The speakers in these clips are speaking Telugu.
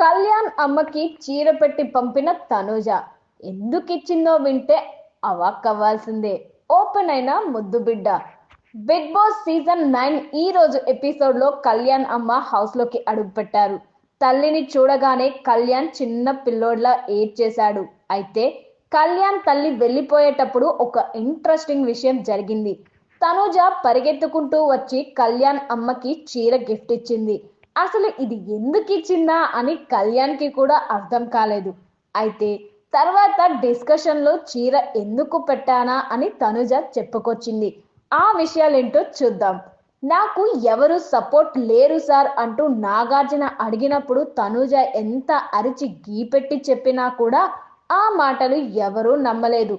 కళ్యాణ్ అమ్మకి చీర పెట్టి పంపిన తనుజ. ఎందుకు ఇచ్చిందో వింటే అవాక్కవ్వాల్సిందే. ఓపెన్ అయిన ముద్దు బిడ్డ. బిగ్ బాస్ సీజన్ నైన్ ఈ రోజు ఎపిసోడ్లో కళ్యాణ్ అమ్మ హౌస్లోకి అడుగు పెట్టారు తల్లిని చూడగానే కళ్యాణ్ చిన్న పిల్లోడ్లా ఏడ్చేశాడు. అయితే కళ్యాణ్ తల్లి వెళ్ళిపోయేటప్పుడు ఒక ఇంట్రెస్టింగ్ విషయం జరిగింది. తనుజ పరిగెత్తుకుంటూ వచ్చి కళ్యాణ్ అమ్మకి చీర గిఫ్ట్ ఇచ్చింది. అసలు ఇది ఎందుకు ఇచ్చిందా అని కళ్యాణ్కి కూడా అర్థం కాలేదు. అయితే తర్వాత డిస్కషన్లో చీర ఎందుకు పెట్టానా అని తనుజ చెప్పుకొచ్చింది. ఆ విషయాలేంటో చూద్దాం. నాకు ఎవరు సపోర్ట్ లేరు సార్ అంటూ నాగార్జున అడిగినప్పుడు తనుజ ఎంత అరిచి గీపెట్టి చెప్పినా కూడా ఆ మాటలు ఎవరూ నమ్మలేదు.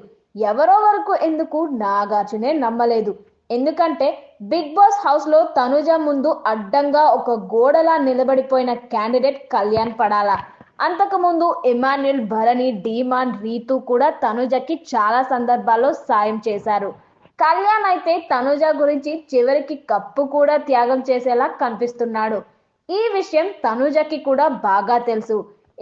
ఎవరో వరకు ఎందుకు నాగార్జునే నమ్మలేదు. ఎందుకంటే బిగ్ బాస్ హౌస్లో తనుజ ముందు అడ్డంగా ఒక గోడలా నిలబడిపోయిన క్యాండిడేట్ కళ్యాణ్ పడాలా. అంతకుముందు ఎమాన్యుల్ భరణి డీమాన్ రీతు కూడా తనుజకి చాలా సందర్భాల్లో సాయం చేశారు. కళ్యాణ్ అయితే తనుజ గురించి చివరికి కప్పు కూడా త్యాగం చేసేలా కనిపిస్తున్నాడు. ఈ విషయం తనుజకి కూడా బాగా తెలుసు.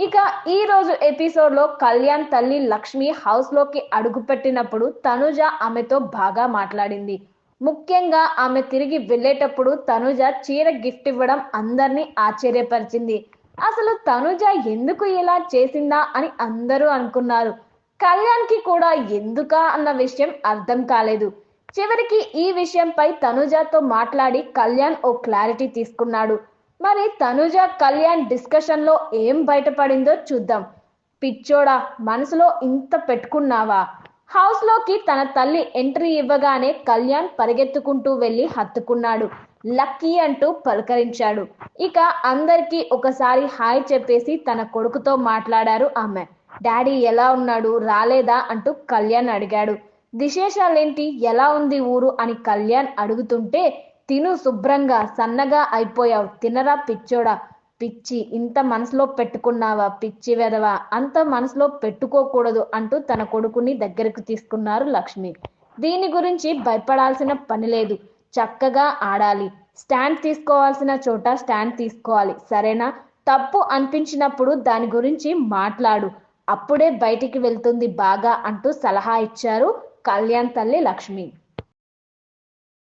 ఇక ఈ రోజు ఎపిసోడ్లో కళ్యాణ్ తల్లి లక్ష్మి హౌస్లోకి అడుగుపెట్టినప్పుడు తనుజ ఆమెతో బాగా మాట్లాడింది. ముఖ్యంగా ఆమె తిరిగి వెళ్ళేటప్పుడు తనుజ చీర గిఫ్ట్ ఇవ్వడం అందరినీ ఆశ్చర్యపరిచింది. అసలు తనుజ ఎందుకు ఇలా చేసిందా అని అందరూ అనుకున్నారు. కళ్యాణ్కి కూడా ఎందుకా అన్న విషయం అర్థం కాలేదు. చివరికి ఈ విషయంపై తనుజతో మాట్లాడి కళ్యాణ్ ఓ క్లారిటీ తీసుకున్నాడు. మరి తనుజ కళ్యాణ్ డిస్కషన్లో ఏం బయటపడిందో చూద్దాం. పిచ్చోడా మనసులో ఇంత పెట్టుకున్నావా? హౌస్లోకి తన తల్లి ఎంట్రీ ఇవ్వగానే కళ్యాణ్ పరిగెత్తుకుంటూ వెళ్ళి హత్తుకున్నాడు. లక్కీ అంటూ పలకరించాడు. ఇక అందరికీ ఒకసారి హాయ్ చెప్పేసి తన కొడుకుతో మాట్లాడారు ఆమె. డాడీ ఎలా ఉన్నాడు? రాలేదా? అంటూ కళ్యాణ్ అడిగాడు. విశేషాలేంటి? ఎలా ఉంది ఊరు? అని కళ్యాణ్ అడుగుతుంటే తిను శుభ్రంగా సన్నగా అయిపోయావు తినరా పిచ్చోడా? పిచ్చి ఇంత మనసులో పెట్టుకున్నావా పిచ్చి వెదవా? అంత మనసులో పెట్టుకోకూడదు అంటూ తన కొడుకుని దగ్గరకు తీసుకున్నారు లక్ష్మి. దీని గురించి భయపడాల్సిన పని లేదు. చక్కగా ఆడాలి. స్టాండ్ తీసుకోవాల్సిన చోట స్టాండ్ తీసుకోవాలి. సరేనా? తప్పు అనిపించినప్పుడు దాని గురించి మాట్లాడు. అప్పుడే బయటికి వెళ్తుంది బాగా అంటూ సలహా ఇచ్చారు కళ్యాణ్ తల్లి లక్ష్మి.